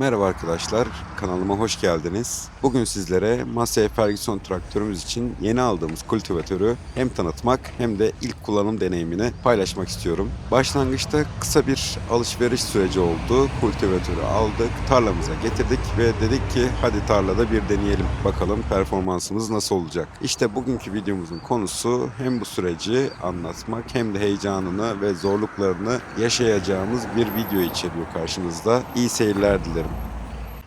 Merhaba arkadaşlar, kanalıma hoş geldiniz. Bugün sizlere Massey Ferguson traktörümüz için yeni aldığımız kultivatörü hem tanıtmak hem de ilk kullanım deneyimini paylaşmak istiyorum. Başlangıçta kısa bir alışveriş süreci oldu. Kultivatörü aldık, tarlamıza getirdik ve dedik ki hadi tarlada bir deneyelim. Bakalım performansımız nasıl olacak. İşte bugünkü videomuzun konusu hem bu süreci anlatmak hem de heyecanını ve zorluklarını yaşayacağımız bir video içeriyor karşınızda. İyi seyirler dilerim.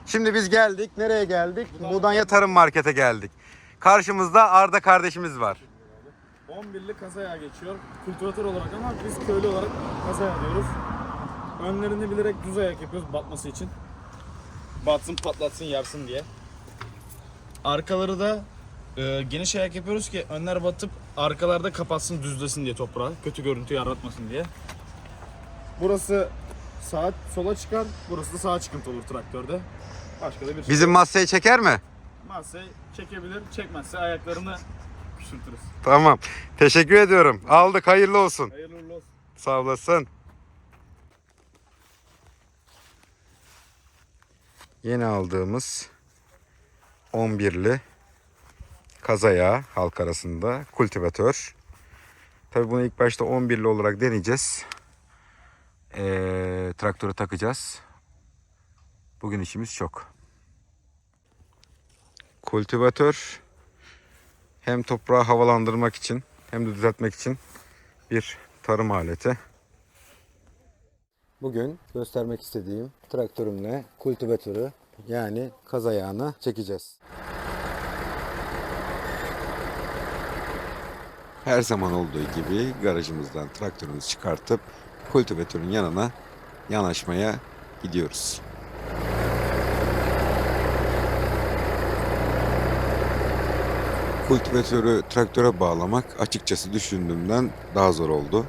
Şimdi biz geldik. Nereye geldik? Mudanya Tarım Market'e geldik. Karşımızda Arda kardeşimiz var. 11'li kazaya geçiyor. Kültivatör olarak ama biz köylü olarak kazaya diyoruz. Önlerini bilerek düz ayak yapıyoruz batması için. Batsın patlatsın yarsın diye. Arkaları da e, geniş ayak yapıyoruz ki önler batıp arkalarda kapatsın düzlesin diye toprağı. Kötü görüntü yaratmasın diye. Burası sağa sola çıkar. Burası da sağa çıkıntı olur traktörde. Başka da bir Bizim masayı çeker mi? Masayı çekebilir. Çekmezse ayaklarını küçültürüz. Tamam. Teşekkür ediyorum. Aldık. Hayırlı olsun. Hayırlı uğurlu olsun. Sağ olasın. Yeni aldığımız 11'li kazaya halk arasında kultivatör. Tabii bunu ilk başta 11'li olarak deneyeceğiz. Ee, traktöre takacağız. Bugün işimiz çok. Kultivatör hem toprağı havalandırmak için hem de düzeltmek için bir tarım aleti. Bugün göstermek istediğim traktörümle kultivatörü yani kaz ayağını çekeceğiz. Her zaman olduğu gibi garajımızdan traktörümüzü çıkartıp kultivatörün yanına yanaşmaya gidiyoruz. Kultivatörü traktöre bağlamak açıkçası düşündüğümden daha zor oldu.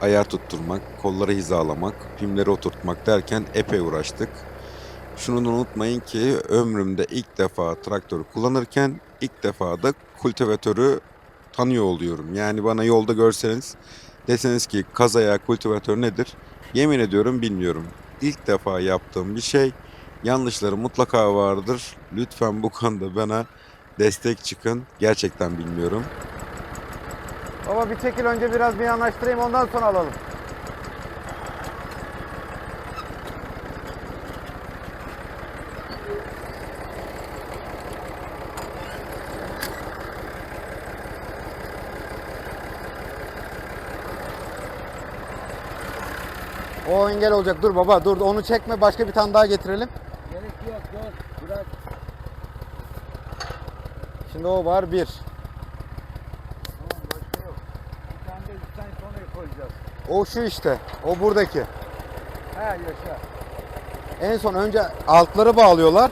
Ayağı tutturmak, kolları hizalamak, pimleri oturtmak derken epey uğraştık. Şunu unutmayın ki ömrümde ilk defa traktörü kullanırken ilk defa da kultivatörü tanıyor oluyorum. Yani bana yolda görseniz deseniz ki kaz ayağı kultivatör nedir? Yemin ediyorum bilmiyorum. İlk defa yaptığım bir şey. Yanlışları mutlaka vardır. Lütfen bu konuda bana destek çıkın. Gerçekten bilmiyorum. Baba bir çekil önce biraz bir yanaştırayım ondan sonra alalım. O engel olacak. Dur baba dur onu çekme başka bir tane daha getirelim. Gerek yok dur bırak. Şimdi o var bir. Tamam başka yok. Bir tane de üstten sonra koyacağız. O şu işte. O buradaki. He yaşa. En son önce altları bağlıyorlar.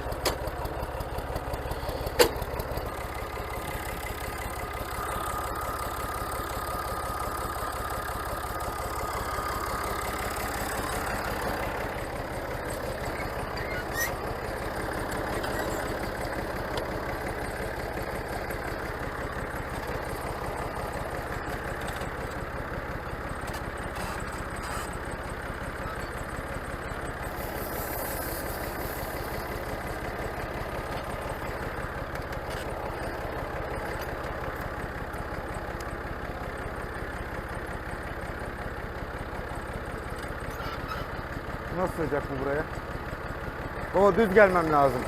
Nasıl sığacak bu buraya? Baba düz gelmem lazım.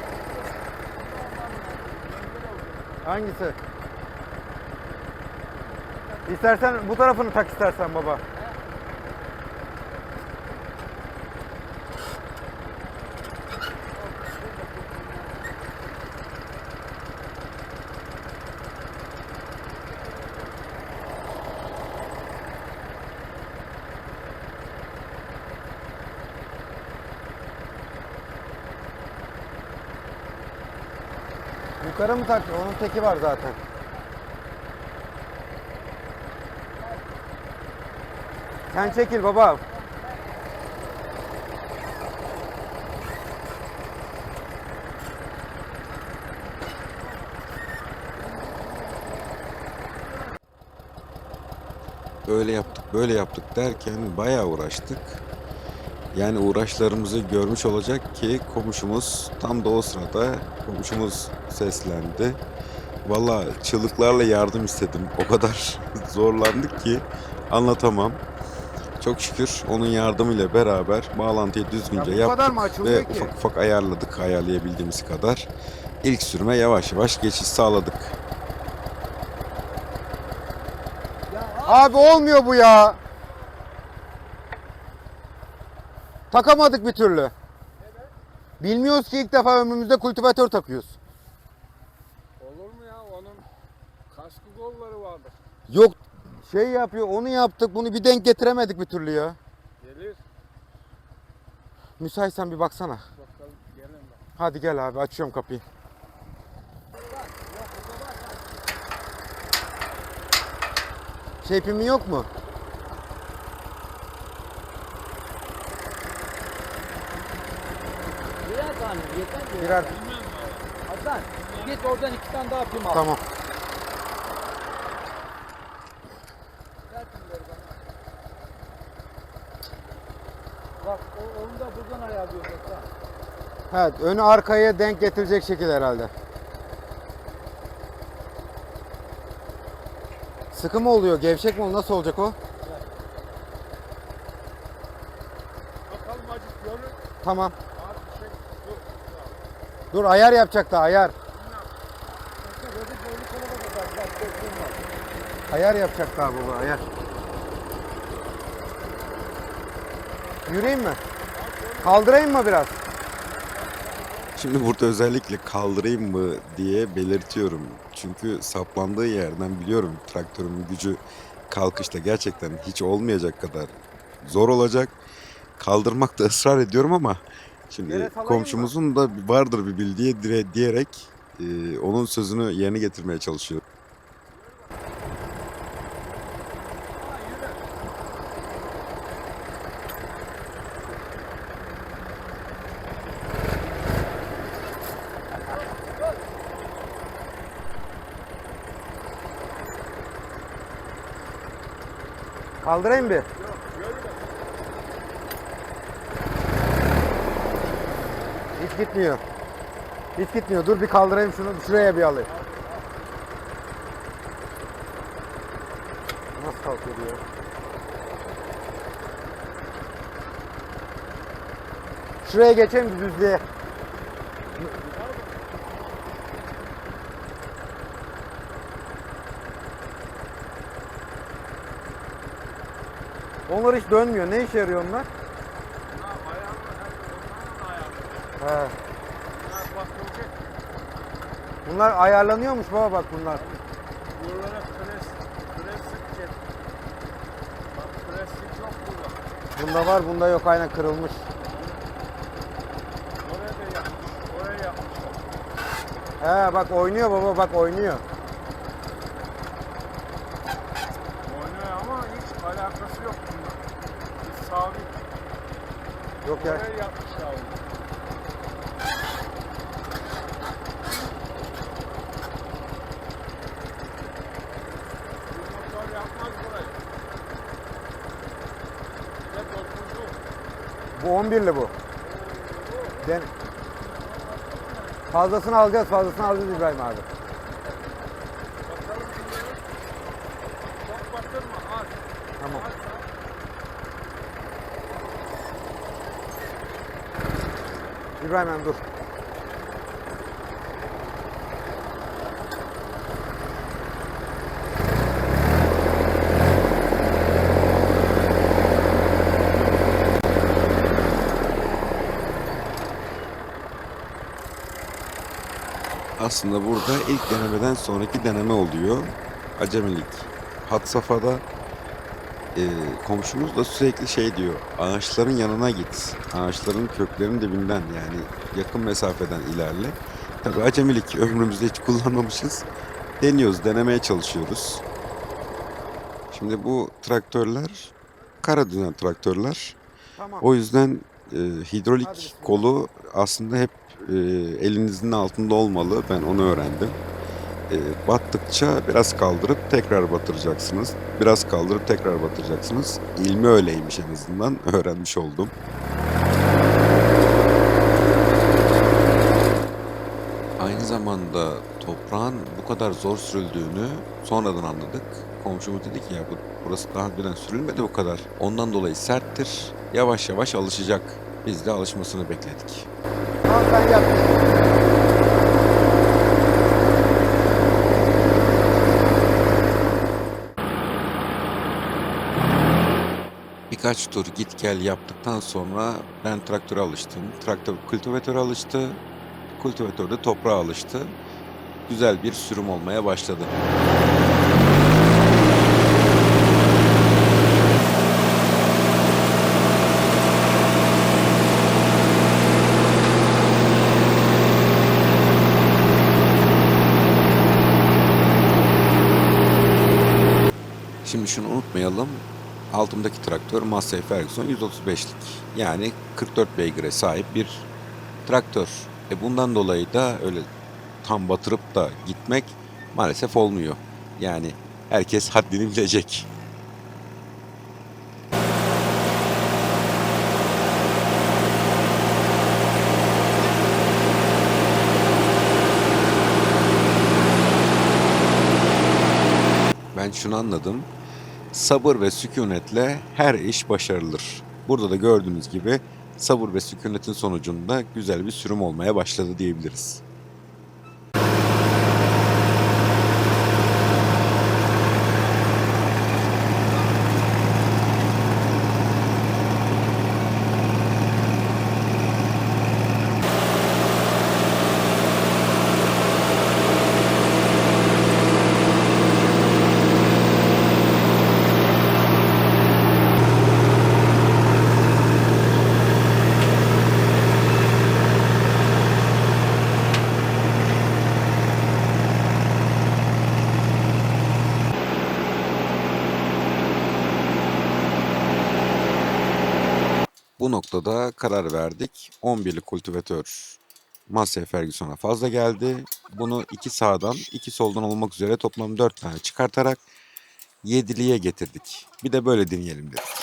Hangisi? İstersen bu tarafını tak istersen baba. Yukarı mı tak? Onun teki var zaten. Sen çekil baba. Öyle yaptık, böyle yaptık derken bayağı uğraştık. Yani uğraşlarımızı görmüş olacak ki komşumuz tam da o sırada komşumuz seslendi. Valla çığlıklarla yardım istedim. O kadar zorlandık ki anlatamam. Çok şükür onun yardımıyla beraber bağlantıyı düzgünce Ya yaptık ve ki? ufak ufak ayarladık ayarlayabildiğimiz kadar. İlk sürüme yavaş yavaş geçiş sağladık. Abi olmuyor bu ya. Takamadık bir türlü. Bilmiyoruz ki ilk defa ömrümüzde kultivatör takıyoruz. Olur mu ya? Onun kaskı kolları vardır. Yok şey yapıyor onu yaptık bunu bir denk getiremedik bir türlü ya. Gelir. Müsaitsen bir baksana. Bakalım gelin bak. Hadi gel abi açıyorum kapıyı. Şeypimin yok mu? Tane yeter mi? Birer. Hasan git oradan iki tane daha pim al. Tamam. Ver pimleri bana. Bak o, onu da buradan ayarlıyoruz Hasan. Evet önü arkaya denk getirecek şekilde herhalde. Sıkı mı oluyor? Gevşek mi oluyor? Nasıl olacak o? Bakalım acık görür. Tamam. Abi bir şey dur. Dur ayar yapacak da ayar. Ayar yapacak da baba ayar. Yürüyeyim mi? Kaldırayım mı biraz? Şimdi burada özellikle kaldırayım mı diye belirtiyorum. Çünkü saplandığı yerden biliyorum traktörün gücü kalkışta gerçekten hiç olmayacak kadar zor olacak. Kaldırmakta ısrar ediyorum ama şimdi komşumuzun da vardır bir bildiği dire- diyerek e, onun sözünü yerine getirmeye çalışıyorum. Kaldırayım bir. Gitmiyor. Hiç gitmiyor. Dur bir kaldırayım şunu. Şuraya bir alayım. Nasıl kalkıyor ya? Şuraya geçeyim düzlüğe. Onlar hiç dönmüyor. Ne işe yarıyor onlar? Ha ayağını hep onların ayağını. He. Bunlar ayarlanıyormuş baba bak bunlar. Buralara pres, pres sıkacak. Bak preslik yok burada. Bunda var bunda yok aynen kırılmış. Oraya da yapmış. Oraya yapmış. He bak oynuyor baba bak oynuyor. Oynuyor ama hiç alakası yok bununla. Bir sabit. Yok ya. Oraya yapmış ya onu. Bu motor yapmaz burayı. Ve dokundu. Bu 11'li bu. Den Fazlasını alacağız fazlasını alacağız İbrahim abi. Tamam. İbrahim abi dur. Aslında burada ilk denemeden sonraki deneme oluyor. Acemilik. Had safhada e, komşumuz da sürekli şey diyor. Ağaçların yanına git. Ağaçların köklerinin dibinden yani yakın mesafeden ilerle. Tabii acemilik ömrümüzde hiç kullanmamışız. Deniyoruz, denemeye çalışıyoruz. Şimdi bu traktörler kara düzen traktörler. O yüzden e, hidrolik kolu aslında hep e, elinizin altında olmalı. Ben onu öğrendim. E, battıkça biraz kaldırıp tekrar batıracaksınız. Biraz kaldırıp tekrar batıracaksınız. İlmi öyleymiş en azından. Öğrenmiş oldum. Aynı zamanda toprağın bu kadar zor sürüldüğünü sonradan anladık. Komşumuz dedi ki ya bu, burası daha önceden sürülmedi bu kadar. Ondan dolayı serttir. Yavaş yavaş alışacak. Biz de alışmasını bekledik. Sen yap. Birkaç tur git gel yaptıktan sonra ben traktöre alıştım. Traktör kultivatöre alıştı. Kultivatör de toprağa alıştı. Güzel bir sürüm olmaya başladı. Şimdi şunu unutmayalım. Altımdaki traktör Massey Ferguson 135'lik. Yani 44 beygire sahip bir traktör. E bundan dolayı da öyle tam batırıp da gitmek maalesef olmuyor. Yani herkes haddini bilecek. Ben şunu anladım. Sabır ve sükunetle her iş başarılır. Burada da gördüğünüz gibi sabır ve sükunetin sonucunda güzel bir sürüm olmaya başladı diyebiliriz. Bu noktada karar verdik. 11'li kultivatör Massey Ferguson'a fazla geldi. Bunu iki sağdan, iki soldan olmak üzere toplam 4 tane çıkartarak 7'liye getirdik. Bir de böyle deneyelim dedik.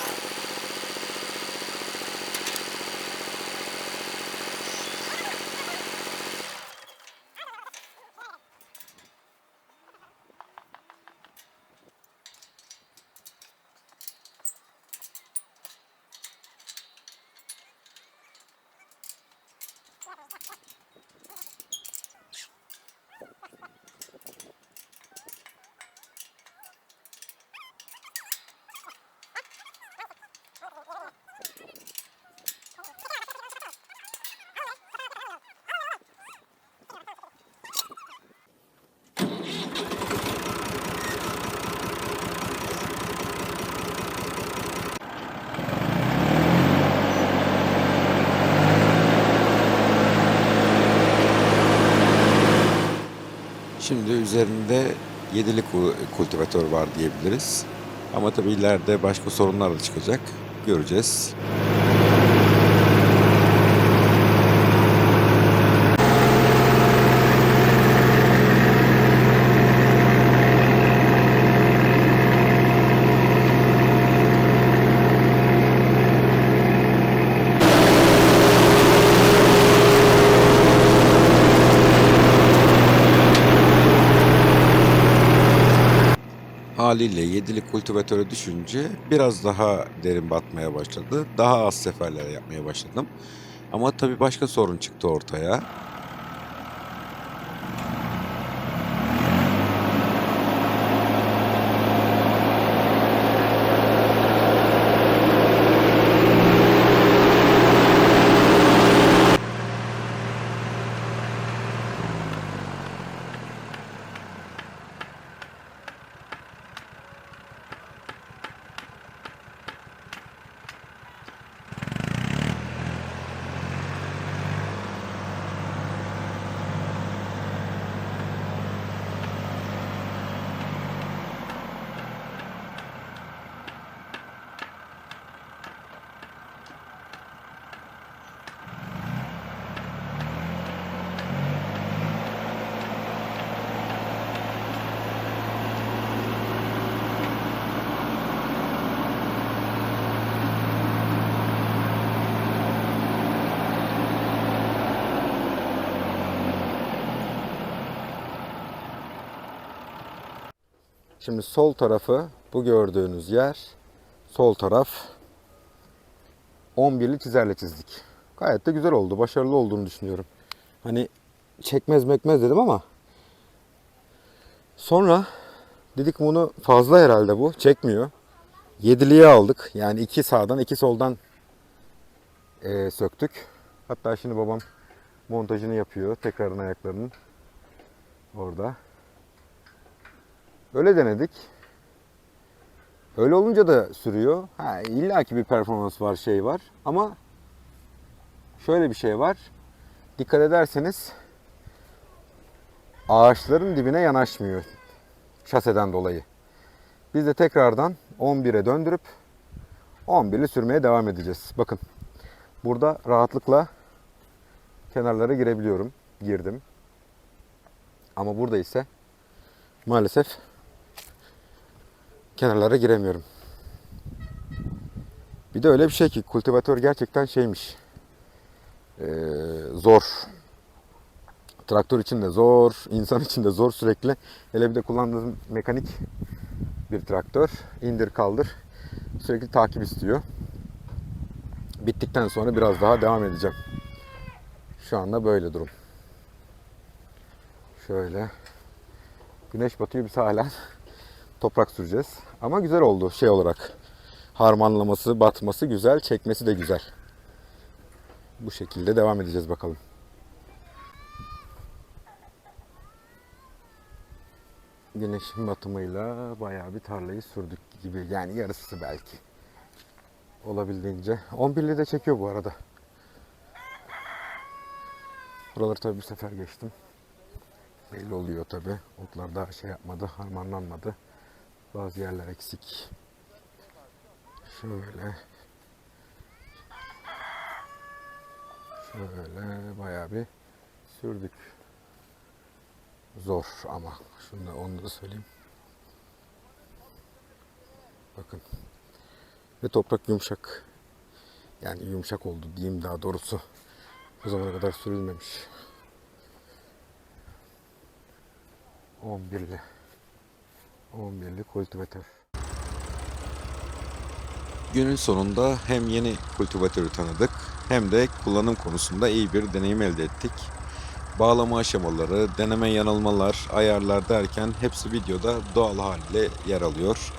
Şimdi üzerinde 7'li ku- kultivatör var diyebiliriz. Ama tabii ileride başka sorunlar da çıkacak. Göreceğiz. Haliyle yedili kultivatöre düşünce biraz daha derin batmaya başladı. Daha az seferler yapmaya başladım. Ama tabii başka sorun çıktı ortaya. Şimdi sol tarafı bu gördüğünüz yer sol taraf 11'li çizerle çizdik. Gayet de güzel oldu. Başarılı olduğunu düşünüyorum. Hani çekmez mekmez dedim ama sonra dedik bunu fazla herhalde bu. Çekmiyor. Yediliğe aldık. Yani iki sağdan iki soldan eee, söktük. Hatta şimdi babam montajını yapıyor. Tekrarın ayaklarının. Orada. Öyle denedik. Öyle olunca da sürüyor. Ha, illa ki bir performans var, şey var. Ama şöyle bir şey var. Dikkat ederseniz ağaçların dibine yanaşmıyor şaseden dolayı. Biz de tekrardan 11'e döndürüp 11'li sürmeye devam edeceğiz. Bakın burada rahatlıkla kenarlara girebiliyorum. Girdim. Ama burada ise maalesef kenarlara giremiyorum. Bir de öyle bir şey ki kultivatör gerçekten şeymiş. Ee, zor. Traktör için de zor, insan için de zor sürekli. Hele bir de kullandığım mekanik bir traktör. İndir kaldır. Sürekli takip istiyor. Bittikten sonra biraz daha devam edeceğim. Şu anda böyle durum. Şöyle. Güneş batıyor biz hala toprak süreceğiz. Ama güzel oldu şey olarak. Harmanlaması, batması güzel, çekmesi de güzel. Bu şekilde devam edeceğiz bakalım. Güneşin batımıyla bayağı bir tarlayı sürdük gibi. Yani yarısı belki. Olabildiğince. 11'li de çekiyor bu arada. Buraları tabii bir sefer geçtim. Belli oluyor tabii. Otlar daha şey yapmadı, harmanlanmadı. Bazı yerler eksik. Şöyle. Şöyle bayağı bir sürdük. Zor ama şunu da onu da söyleyeyim. Bakın. Ve toprak yumuşak. Yani yumuşak oldu diyeyim daha doğrusu. Bu zamana kadar sürülmemiş. 11'li. 11'li kultivatör. Günün sonunda hem yeni kultivatörü tanıdık hem de kullanım konusunda iyi bir deneyim elde ettik. Bağlama aşamaları, deneme yanılmalar, ayarlar derken hepsi videoda doğal haliyle yer alıyor.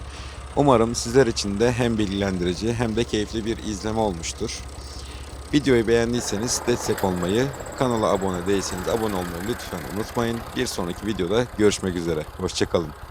Umarım sizler için de hem bilgilendirici hem de keyifli bir izleme olmuştur. Videoyu beğendiyseniz destek olmayı, kanala abone değilseniz abone olmayı lütfen unutmayın. Bir sonraki videoda görüşmek üzere. Hoşçakalın.